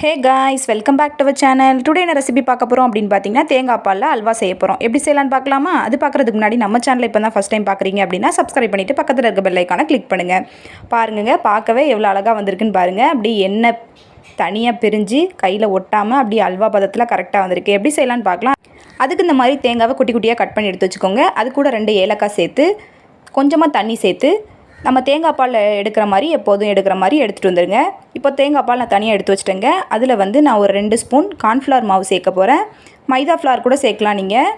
Hey guys welcome back to our channel today என்ன recipe பார்க்க போகிறோம் அப்படின்னு பார்த்தீங்கன்னா தேங்காய் பாலில் அல்வா செய்ய போகிறோம் எப்படி செய்யலான்னு பார்க்கலாமா? அது பார்க்குறதுக்கு முன்னாடி நம்ம சேனல் இப்போ தான் ஃபஸ்ட் டைம் பார்க்குறீங்க அப்படின்னா சப்ஸ்கிரைப் பண்ணிவிட்டு பக்கத்தில் இருக்க பெல்லைக்கான கிளிக் பண்ணுங்கள் பாருங்க பார்க்கவே எவ்வளோ அழகாக வந்திருக்குன்னு பாருங்கள் அப்படி என்ன தனியாக பிரிஞ்சு கையில் ஒட்டாமல் அப்படி அல்வா பதத்தில் கரெக்டாக வந்திருக்கு. எப்படி செய்யலான்னு பார்க்கலாம். அதுக்கு இந்த மாதிரி தேங்காவை குட்டி குட்டியாக கட் பண்ணி எடுத்து வச்சுக்கோங்க. அது கூட ரெண்டு ஏலக்காய் சேர்த்து கொஞ்சமாக தண்ணி சேர்த்து நம்ம தேங்காய் பால் எடுக்கிற மாதிரி எப்போதும் எடுக்கிற மாதிரி எடுத்துகிட்டு வந்துடுங்க இப்போ தேங்காய் பால் நான் தனியாக எடுத்து வச்சுட்டேங்க. அதில் வந்து நான் ஒரு ரெண்டு ஸ்பூன் கார்ன்ஃப்ளவர் மாவு சேர்க்க போகிறேன் மைதா ஃப்ளார் கூட சேர்க்கலாம் நீங்கள்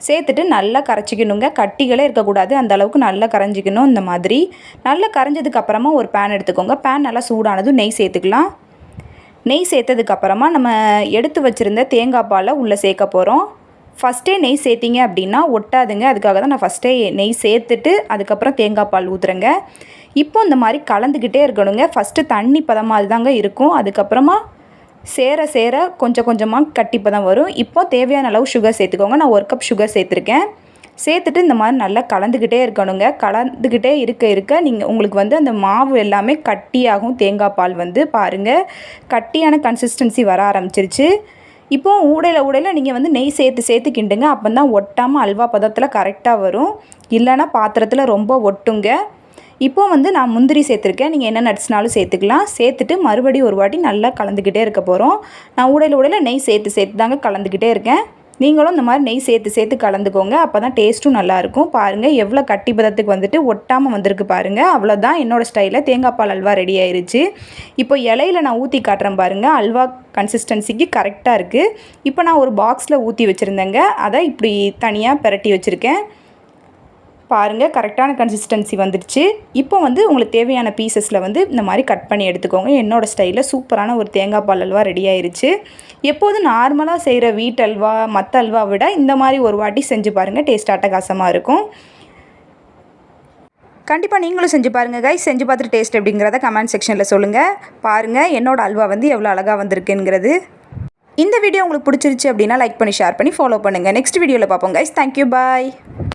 சேர்த்துட்டு நல்லா கரைச்சிக்கணுங்க. கட்டிகளே இருக்கக்கூடாது. அந்த அளவுக்கு நல்லா கரைஞ்சிக்கணும் இந்த மாதிரி. நல்லா கரைஞ்சதுக்கப்புறமா ஒரு பேன் எடுத்துக்கோங்க. பேன் நல்லா சூடானதும் நெய் சேர்த்துக்கலாம். நெய் சேர்த்ததுக்கப்புறமா நம்ம எடுத்து வச்சுருந்த தேங்காய் பாலை உள்ளே சேர்க்க போகிறோம் ஃபஸ்ட்டே நெய் சேர்த்திங்க அப்படின்னா ஒட்டாதுங்க. அதுக்காக தான் நான் ஃபஸ்ட்டே நெய் சேர்த்துட்டு அதுக்கப்புறம் தேங்காய் பால் ஊற்றுறேங்க இப்போ இந்த மாதிரி கலந்துக்கிட்டே இருக்கணுங்க. ஃபஸ்ட்டு தண்ணி பதமாக தாங்க இருக்கும். அதுக்கப்புறமா சேர சேர கொஞ்சம் கொஞ்சமாக கட்டி தான் வரும். இப்போ தேவையான அளவு சுகர் சேர்த்துக்கோங்க. நான் ஒரு கப் சுகர் சேர்த்துருக்கேன். சேர்த்துட்டு இந்த மாதிரி நல்லா கலந்துக்கிட்டே இருக்கணுங்க. கலந்துக்கிட்டே இருக்க இருக்க நீங்கள் உங்களுக்கு வந்து அந்த மாவு எல்லாமே கட்டியாகும். தேங்காய் பால் வந்து பாருங்கள் கட்டியான கன்சிஸ்டன்சி வர ஆரம்பிச்சிருச்சு. இப்போ ஊடையில் ஊடையில் நீங்கள் வந்து நெய் சேர்த்து சேர்த்து கிண்டுங்க. அப்போ தான் ஒட்டாமல் அல்வா பதத்தில் கரெக்டாக வரும். இல்லைன்னா பாத்திரத்தில் ரொம்ப ஒட்டுங்க. இப்போ வந்து நான் முந்திரி சேர்த்துருக்கேன். நீங்கள் என்ன நட்ஸ்னாலும் சேர்த்துக்கலாம். சேர்த்துட்டு மறுபடியும் ஒரு வாட்டி நல்லா கலந்துக்கிட்டே இருக்க போகிறோம் நான் ஊடையில் ஊடையில் நெய் சேர்த்து சேர்த்து தாங்க கலந்துக்கிட்டே இருக்கேன். நீங்களும் இந்த மாதிரி நெய் சேர்த்து சேர்த்து கலந்துக்கோங்க. அப்போ தான் டேஸ்ட்டும் நல்லாயிருக்கும். பாருங்கள் எவ்வளோ கட்டி பதத்துக்கு வந்துட்டு ஒட்டாமல் வந்திருக்கு பாருங்கள் அவ்வளோதான் என்னோடய ஸ்டைலில் தேங்காய் பால் அல்வா ரெடி ஆயிருச்சு. இப்போ இலையில நான் ஊற்றி காட்டுறேன் பாருங்கள் அல்வா கன்சிஸ்டன்சிக்கு கரெக்டாக இருக்குது இப்போ நான் ஒரு பாக்ஸில் ஊற்றி வச்சுருந்தேங்க. அதை இப்படி தனியாக பெரட்டி வச்சுருக்கேன். பாருங்கள் கரெக்டான கன்சிஸ்டன்சி வந்துடுச்சு. இப்போ வந்து உங்களுக்கு தேவையான பீசஸில் வந்து இந்த மாதிரி கட் பண்ணி எடுத்துக்கோங்க. என்னோடய ஸ்டைலில் சூப்பரான ஒரு தேங்காய் பால் அல்வா ரெடி ஆயிருச்சு. எப்போதும் நார்மலாக செய்கிற வீட்டு அல்வா மற்ற அல்வா விட இந்த மாதிரி ஒரு வாட்டி செஞ்சு பாருங்கள் டேஸ்ட் அட்டகாசமாக இருக்கும். கண்டிப்பாக நீங்களும் செஞ்சு பாருங்கள் கைஸ் செஞ்சு பார்த்துட்டு டேஸ்ட் அப்படிங்கிறத கமெண்ட் செக்ஷனில் சொல்லுங்கள் பாருங்கள் என்னோடய அல்வா வந்து எவ்வளோ அழகாக வந்திருக்குங்கிறது. இந்த வீடியோ உங்களுக்கு பிடிச்சிருச்சு அப்படின்னா லைக் பண்ணி ஷேர் பண்ணி ஃபாலோ பண்ணுங்கள் நெக்ஸ்ட் வீடியோவில் பார்ப்போம் கைஸ் தேங்க்யூ பாய்